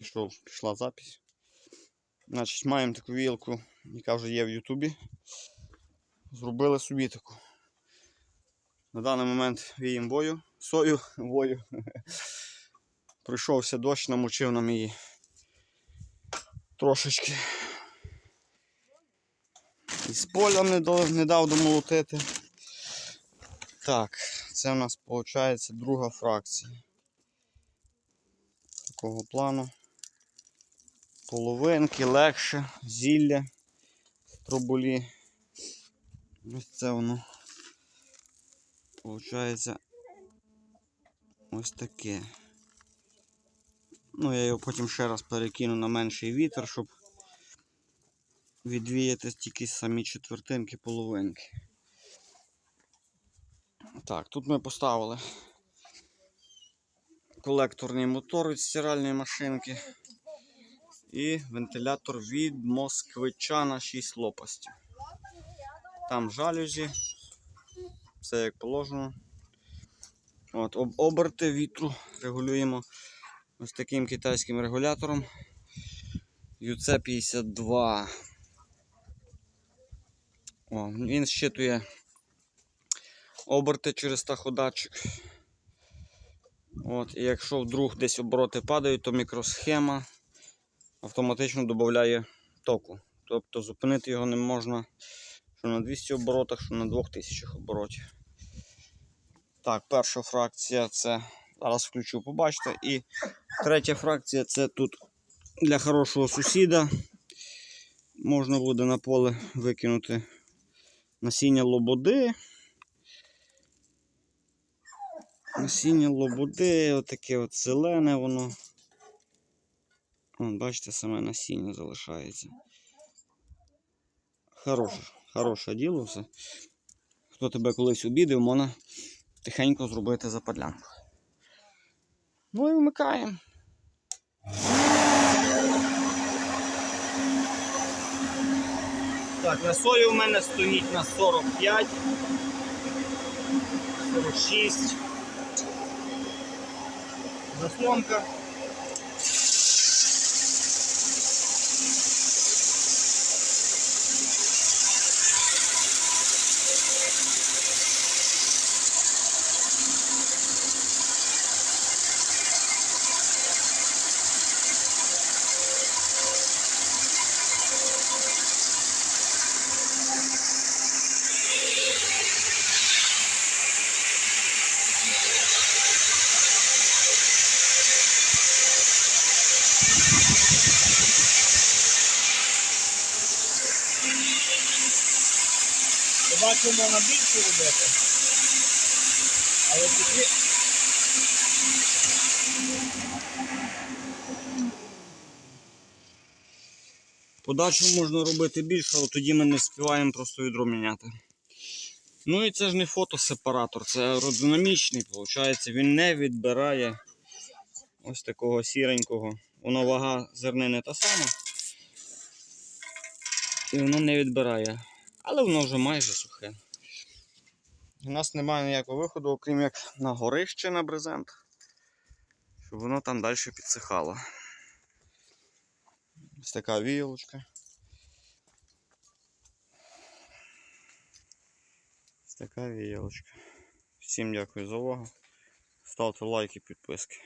пішов, пішла запись. Значить, маємо таку вілку, яка вже є в Ютубі. Зробили собі таку. На даний момент віємо бою, сою вою. Прийшовся дощ, намочив нам її трошечки. І з поля не, до, не дав домолотити. Так, це у нас виходить друга фракція. Такого плану. Половинки легше, зілля в трубулі. Ось це воно. Получається ось таке. Ну, я його потім ще раз перекину на менший вітер, щоб відвіяти тільки самі четвертинки, половинки. Так, тут ми поставили колекторний мотор від стиральної машинки і вентилятор від москвича на 6 лопастів. Там жалюзі, все як положено. От, об- оберти вітру регулюємо ось таким китайським регулятором UC52. О, він щитує оберти через таходатчик. От, і якщо вдруг десь обороти падають, то мікросхема автоматично додає току. Тобто зупинити його не можна що на 200 оборотах, що на 2000 оборотів. Так, перша фракція це зараз включу, побачите. І третя фракція це тут для хорошого сусіда. Можна буде на поле викинути насіння лободи. Насіння лободи, отаке от зелене воно. Вон, бачите, саме насіння залишається. Хороше, хороше діло все. Хто тебе колись обідав, можна тихенько зробити западлянку. Ну і вмикаємо. Так, на солі у мене стоїть на 45, 46. Заслонка. Бачимо можна більше робити. Але тоді. Подачу можна робити більше, але тоді ми не співаємо просто відро міняти. Ну і це ж не фотосепаратор, це аеродинамічний, виходить, він не відбирає ось такого сіренького. Воно вага зернини та сама. І воно не відбирає. Але воно вже майже сухе. У нас немає ніякого виходу, окрім як на горище на брезент, щоб воно там далі підсихало. Ось така віялочка. Ось така віялочка. Всім дякую за увагу. Ставте лайки, підписки.